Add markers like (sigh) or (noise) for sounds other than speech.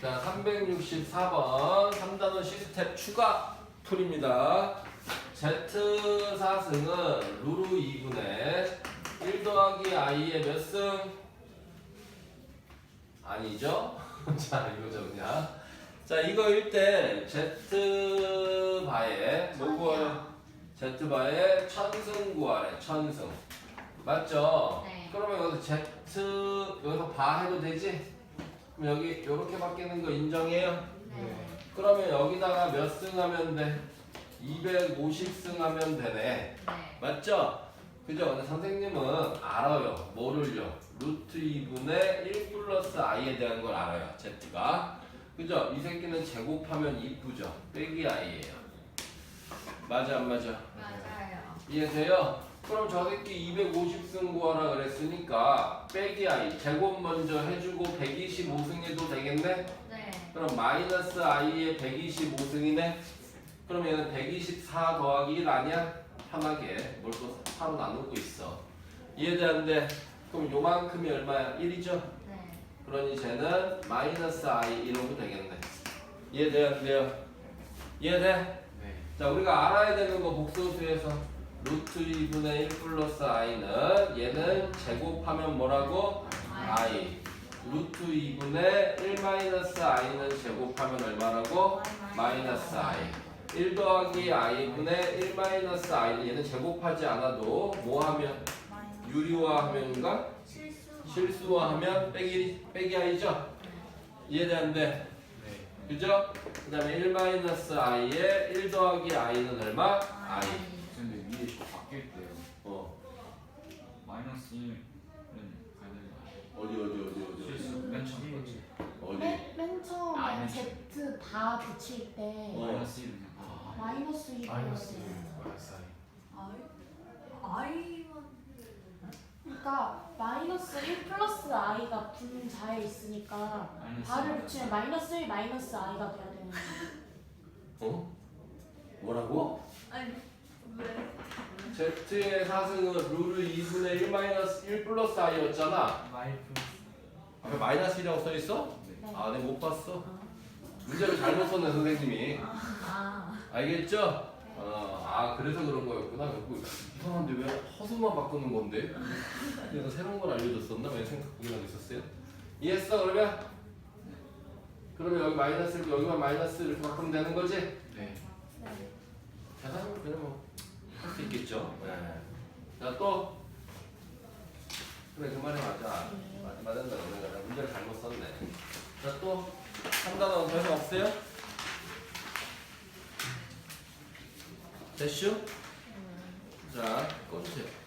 자, 364번 3단원 시스템 추가 풀입니다. Z 사승은 루루 2분의 1 더하기 i의 몇 승? 아니죠? (laughs) 자, 이거 적냐? 자, 이거 일 때 Z 바에 뭐 구하래? Z 바에 천승 구하래. 천승. 맞죠? 네. 그러면 여기서 Z 여기서 바 해도 되지? 그럼 여기 이렇게 바뀌는 거 인정해요? 네. 그러면 여기다가 몇 승 하면 돼? 250승 하면 되네. 네. 맞죠? 그죠? 근데 선생님은 알아요. 뭐를요? 루트 2분의 1 플러스 i에 대한 걸 알아요. z가. 그죠? 이 새끼는 제곱하면 이쁘죠? 빼기 i예요. 맞아 안 맞아? 맞아요. 이해돼요? 그럼 저 새끼 250승 구하라 그랬으니까 빼기 i 제곱 먼저 해주고 125승 해도 되겠네? 네. 그럼 마이너스 i의 125승이네? 그럼 얘는 124 더하기 1 아니야? 편하게 뭘 또 4로 나누고 있어 이해되는데 그럼 요만큼이 얼마야? 1이죠? 네. 그러니 쟤는 마이너스 i 이러면 되겠네 이해되는데요? 이해돼? 네. 자 우리가 알아야 되는 거 복소수에서 루트 2분의 1 플러스 i는 얘는 제곱하면 뭐라고? i 루트 2분의 1 마이너스 i는 제곱하면 얼마라고? 마이너스 i 1 더하기 i분의 1 마이너스 i는 얘는 제곱하지 않아도 뭐 하면? 유리화 하면인가? 실수. 실수화하면 빼기, 빼기 i죠? 이해되는데 네. 그죠? 그 다음에 1 마이너스 i에 1 더하기 i는 얼마? i 저 바뀔 때요. 어 마이너스 1은 가야 되는 거 아니에요? 어디 어디 어디 어디 어디 실수 맨 처음 거지. 어디 맨, 맨 처음에 아, 맨 Z 다 붙일 때 어. 마이너스 1은 그냥 아. 마이너스 1이어야 돼요. 마이너스 아이만. 그러니까 마이너스 1 플러스 i가 분자에 있으니까 마이너스 바를. 붙이면 마이너스 1 마이너스 i가 돼야 되는 거예요. 어? 뭐라고? 아니 왜? Z의 사승은 룰을 2분의 1 마이너스 1 플러스 i였잖아 마이너스. 앞에 마이너스 1이라고 써 있어? 네. 아 내가 못 봤어 문제를 잘못 썼네 선생님이 아. 알겠죠? 어, 아 그래서 그런 거였구나 그 이상한데 왜 허수만 바꾸는 건데? 그래서 새로운 걸 알려줬었나? 왜 생각하긴 하고 있었어요? 이해했어 그러면? 그러면 여기 마이너스 여기만 마이너스 이렇게 바꾸면 되는 거지? 네. 네. 계산하면 그냥 뭐할 수 있겠죠. 네. 자 또. 그래 그 말이 맞아. 맞, 맞는다 내가 나 문제를 잘못 썼네. 자또 3단원 더 이상 없어요? 됐슈? 자 꺼주세요.